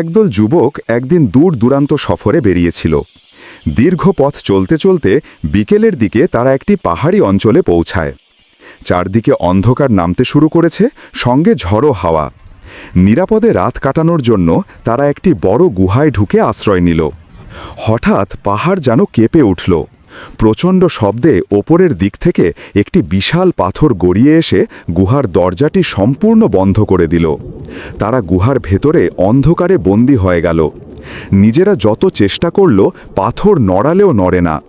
একদল যুবক একদিন দূর দূরান্ত সফরে বেরিয়েছিল। দীর্ঘ পথ চলতে চলতে বিকেলের দিকে তারা একটি পাহাড়ি অঞ্চলে পৌঁছায়। চারদিকে অন্ধকার নামতে শুরু করেছে, সঙ্গে ঝড়ো হাওয়া। নিরাপদে রাত কাটানোর জন্য তারা একটি বড় গুহায় ঢুকে আশ্রয় নিল। হঠাৎ পাহাড় যেন কেঁপে উঠল। প্রচণ্ড শব্দে ওপরের দিক থেকে একটি বিশাল পাথর গড়িয়ে এসে গুহার দরজাটি সম্পূর্ণ বন্ধ করে দিল। তারা গুহার ভেতরে অন্ধকারে বন্দী হয়ে গেল। নিজেরা যত চেষ্টা করল, পাথর নড়ালেও নড়ে না।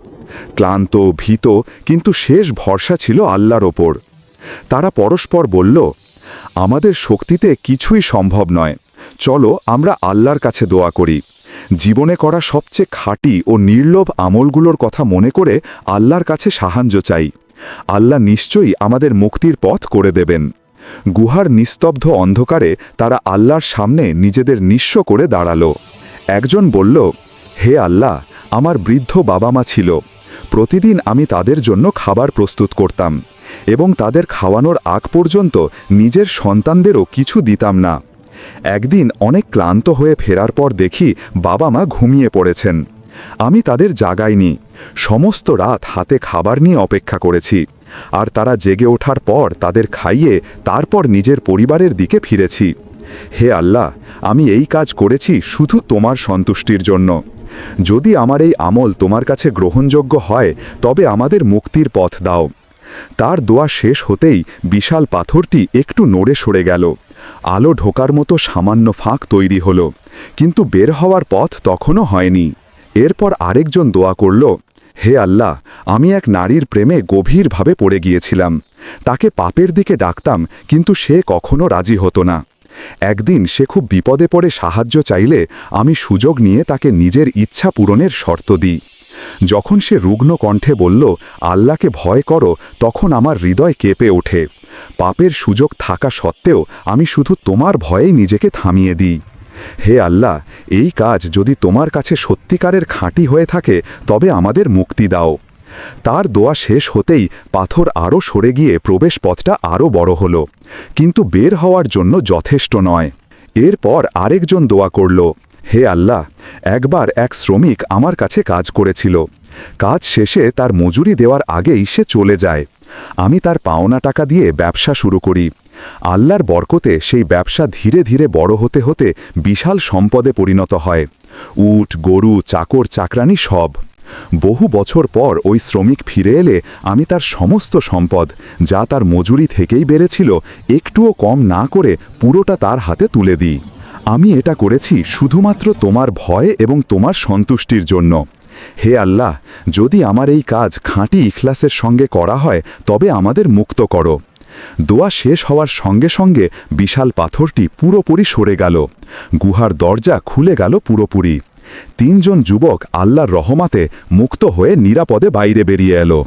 ক্লান্ত, ভীত, কিন্তু শেষ ভরসা ছিল আল্লাহর ওপর। তারা পরস্পর বলল, আমাদের শক্তিতে কিছুই সম্ভব নয়। চলো আমরা আল্লাহর কাছে দোয়া করি। জীবনে করা সবচেয়ে খাঁটি ও নির্লোভ আমলগুলোর কথা মনে করে আল্লাহর কাছে সাহায্য চাই। আল্লাহ নিশ্চয়ই আমাদের মুক্তির পথ করে দেবেন। গুহার নিস্তব্ধ অন্ধকারে তারা আল্লাহর সামনে নিজেদের নিঃস্ব করে দাঁড়াল। একজন বলল, হে আল্লাহ, আমার বৃদ্ধ বাবা মা ছিল। প্রতিদিন আমি তাদের জন্য খাবার প্রস্তুত করতাম এবং তাদের খাওয়ানোর আগ পর্যন্ত নিজের সন্তানদেরও কিছু দিতাম না। একদিন অনেক ক্লান্ত হয়ে ফেরার পর দেখি বাবা মা ঘুমিয়ে পড়েছেন। আমি তাদের জাগাইনি। সমস্ত রাত হাতে খাবার নিয়ে অপেক্ষা করেছি। আর তারা জেগে ওঠার পর তাদের খাইয়ে তারপর নিজের পরিবারের দিকে ফিরেছি। হে আল্লাহ, আমি এই কাজ করেছি শুধু তোমার সন্তুষ্টির জন্য। যদি আমার এই আমল তোমার কাছে গ্রহণযোগ্য হয়, তবে আমাদের মুক্তির পথ দাও। তার দোয়া শেষ হতেই বিশাল পাথরটি একটু নড়ে সরে গেল। আলো ঢোকার মতো সামান্য ফাঁক তৈরি হলো, কিন্তু বের হওয়ার পথ তখনও হয়নি। এরপর আরেকজন দোয়া করল হে আল্লাহ, আমি এক নারীর প্রেমে গভীরভাবে পড়ে গিয়েছিলাম। তাকে পাপের দিকে ডাকতাম, কিন্তু সে কখনো রাজি হতো না। একদিন সে খুব বিপদে পড়ে সাহায্য চাইলে আমি সুযোগ নিয়ে তাকে নিজের ইচ্ছা পূরণের শর্ত দিই। যখন সে রুগ্ন কণ্ঠে বলল, আল্লাহকে ভয় করো তখন আমার হৃদয় কেঁপে ওঠে। পাপের সুযোগ থাকা সত্ত্বেও আমি শুধু তোমার ভয়েই নিজেকে থামিয়ে দিই। হে আল্লাহ, এই কাজ যদি তোমার কাছে সত্যিকারের খাঁটি হয়ে থাকে, তবে আমাদের মুক্তি দাও। তার দোয়া শেষ হতেই পাথর আরও সরে গিয়ে প্রবেশ পথটা আরও বড় হল, কিন্তু বের হওয়ার জন্য যথেষ্ট নয়। এরপর আরেকজন দোয়া করল, হে আল্লাহ, একবার এক শ্রমিক আমার কাছে কাজ করেছিল। কাজ শেষে তার মজুরি দেওয়ার আগেই সে চলে যায়। আমি তার পাওনা টাকা দিয়ে ব্যবসা শুরু করি। আল্লাহর বরকতে সেই ব্যবসা ধীরে ধীরে বড় হতে হতে বিশাল সম্পদে পরিণত হয়। উট, গরু, চাকর, চাকরানি সব। বহু বছর পর ওই শ্রমিক ফিরে এলে আমি তার সমস্ত সম্পদ, যা তার মজুরি থেকেই বেড়েছিল, একটুও কম না করে পুরোটা তার হাতে তুলে দিই। আমি এটা করেছি শুধুমাত্র তোমার ভয় এবং তোমার সন্তুষ্টির জন্য। হে আল্লাহ, যদি আমার এই কাজ খাঁটি ইখলাসের সঙ্গে করা হয়, তবে আমাদের মুক্ত করো। দোয়া শেষ হওয়ার সঙ্গে সঙ্গে বিশাল পাথরটি পুরোপুরি সরে গেল। গুহার দরজা খুলে গেল পুরোপুরি। তিনজন যুবক আল্লাহর রহমাতে মুক্ত হয়ে নিরাপদে বাইরে বেরিয়ে এলো।